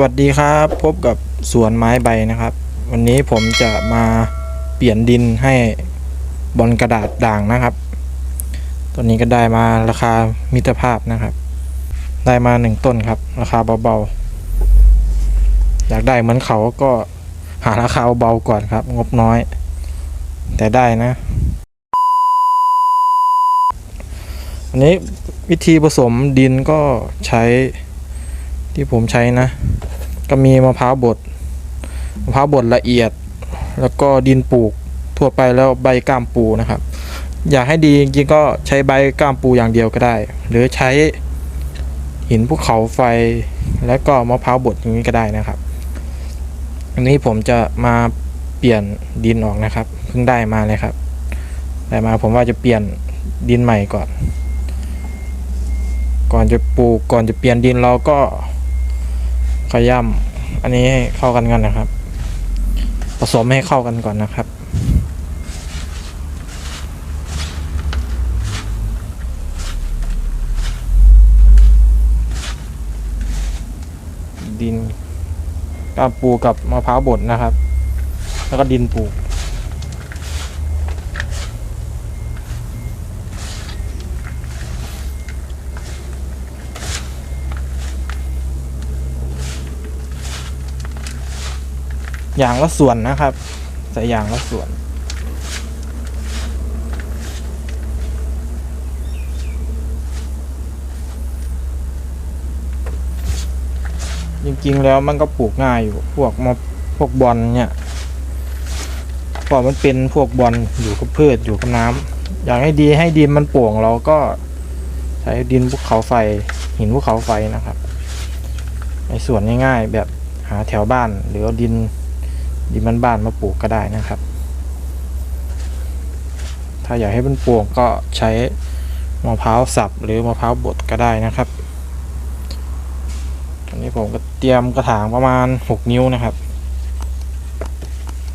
วัสดีครับพบกับสวนไม้ใบนะครับ วันนี้ผมจะมาเปลี่ยนดินให้บอลกระดาษด่างนะครับตัวนี้ก็ได้มาราคามิตรภาพนะครับ ได้มาหนึ่งต้นครับ ราคาเบาๆอยากได้เหมือนเขาก็หาราคาเบาๆก่อนครับ งบน้อย แต่ได้นะอันนี้วิธีผสมดินก็ใช้ที่ผมใช้นะ ก็มีมะพร้าวบดมะพร้าวบดละเอียด แล้วก็ดินปลูกทั่วไปแล้วใบก้ามปูนะครับ อยากให้ดีจริงๆก็ใช้ใบก้ามปูอย่างเดียวก็ได้ หรือใช้หินภูเขาไฟและก็มะพร้าวบดอย่างนี้ก็ได้นะครับ อันนี้ผมจะมาเปลี่ยนดินออกนะครับ เพิ่งได้มาเลยครับได้มาผมว่าจะเปลี่ยนดินใหม่ก่อน ก่อนจะปลูกก่อนจะเปลี่ยนดินเราก็ ขย่ำอันนี้เข้ากันกันนะครับ ผสมให้เข้ากันก่อนนะครับดินกาปูกับมะพร้าวบดนะครับ แล้วก็ดินปลูก อย่างละส่วนนะครับ ใส่อย่างละส่วน จริงๆแล้วมันก็ปลูกง่ายอยู่พวกมะพวกบอลเนี่ยเพราะมันเป็นพวกบอลอยู่กับพืชอยู่กับน้ำอยากให้ดีให้ดินมันโป่งเราก็ใช้ดินภูเขาไฟหินภูเขาไฟนะครับ ในส่วนง่ายๆแบบหาแถวบ้านหรือดิน ดินบ้านบ้านๆมาปลูกก็ได้นะครับ ถ้าอยากให้มันป่งก็ใช้มะพร้าวสับหรือมะพร้าวบดก็ได้นะครับอันนี้ผมก็เตรียมกระถางประมาณ 6 นิ้วนะครับ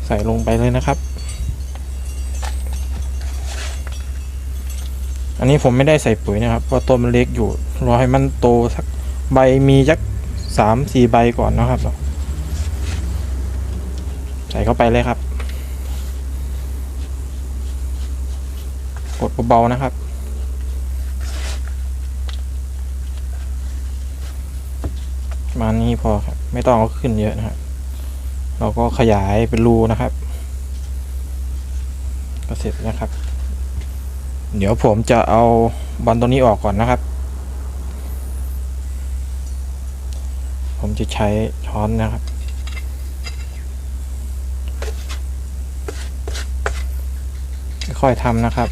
ใส่ลงไปเลยนะครับ อันนี้ผมไม่ได้ใส่ปุ๋ยนะครับเพราะต้นมันเล็กอยู่รอให้มันโตสักใบมีสักสามสี่ใบก่อนนะครับ ใส่เข้าไปเลยครับ กดเบาๆนะครับ มานี้พอครับ ไม่ต้องเอาขึ้นเยอะนะครับ เราก็ขยายเป็นรูนะครับ ก็เสร็จนะครับ เดี๋ยวผมจะเอาบอลตัวนี้ออกก่อนนะครับ ผมจะใช้ช้อนนะครับ ค่อยๆทำนะครับ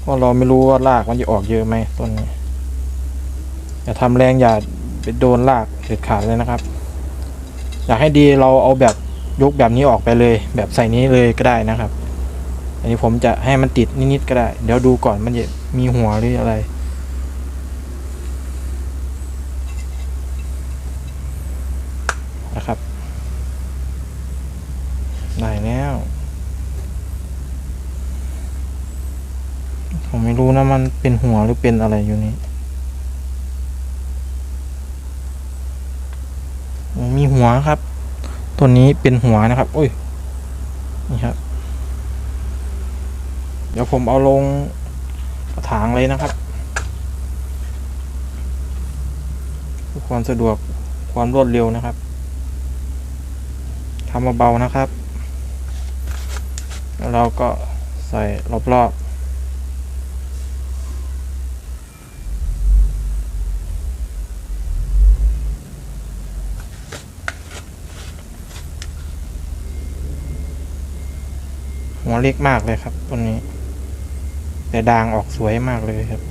เพราะเราไม่รู้ว่ารากมันจะออกเยอะไหมต้นนี้อย่าทำแรงอย่าไปโดนรากเด็ดขาดเลยนะครับ อยากให้ดีเราเอาแบบยกแบบนี้ออกไปเลย แบบใส่นี้เลยก็ได้นะครับ อันนี้ผมจะให้มันติดนิดๆก็ได้ เดี๋ยวดูก่อนมันจะมีหัวหรืออะไรนะครับได้แล้ว ผมไม่รู้นะมันเป็นหัวหรือเป็นอะไรอยู่นี้มีหัวครับ ตัวนี้เป็นหัวนะครับโอ้ยนี่ครับ เดี๋ยวผมเอาลงกระถางเลยนะครับความสะดวกความรวดเร็วนะครับทำเบาๆนะครับ แล้วเราก็ใส่รอบๆ หัวเล็กมากเลยครับ ตัวนี้ แต่ด่างออกสวยมากเลยครับ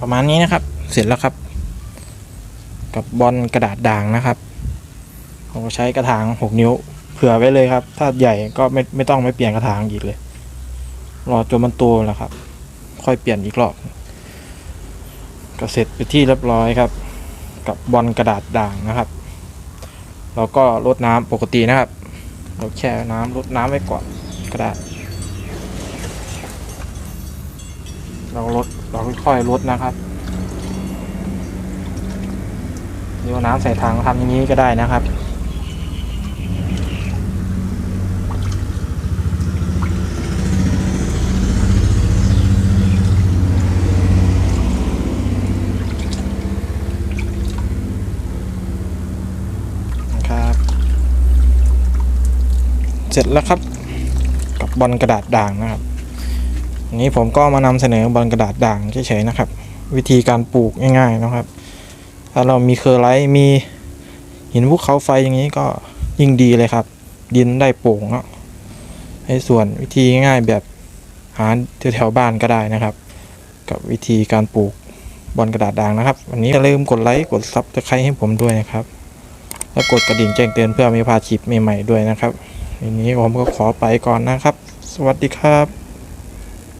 ประมาณนี้นะครับ เสร็จแล้วครับ กับบอลกระดาษด่างนะครับผมใช้กระถางหกนิ้ว เผื่อไว้เลยครับ ถ้าใหญ่ก็ไม่ไม่ต้องไม่เปลี่ยนกระถางอีกเลย รอจนมันโตแล้วครับ ค่อยเปลี่ยนอีกรอบก็เสร็จไปที่เรียบร้อยครับ กับบอลกระดาษด่างนะครับเราก็ลดน้ำปกตินะครับ เราแช่น้ำลดน้ำไว้ก่อนก็ได้ เราลดเราค่อยๆลดนะครับเดี๋ยวน้ำใส่ถังทำอย่างนี้ก็ได้นะครับนะครับเสร็จแล้วครับกับบอลกระดาษด่างนะครับ นี้ผมก็มานำเสนอบอลกระดาษด่างเฉยๆนะครับ วิธีการปลูกง่ายๆนะครับ ถ้าเรามีเคอร์ไลท์มีหินภูเขาไฟอย่างนี้ก็ยิ่งดีเลยครับ ดินได้โป่งเนาะให้ส่วนวิธีง่ายๆแบบหาแถวๆบ้านก็ได้นะครับ กับวิธีการปลูกบอลกระดาษด่างนะครับ วันนี้อย่าลืมกดไลค์กดซับสไครต์ให้ผมด้วยนะครับ และกดกระดิ่งแจ้งเตือนเพื่อไม่พลาดคลิปใหม่ๆด้วยนะครับทีนี้ผมก็ขอไปก่อนนะครับ สวัสดีครับ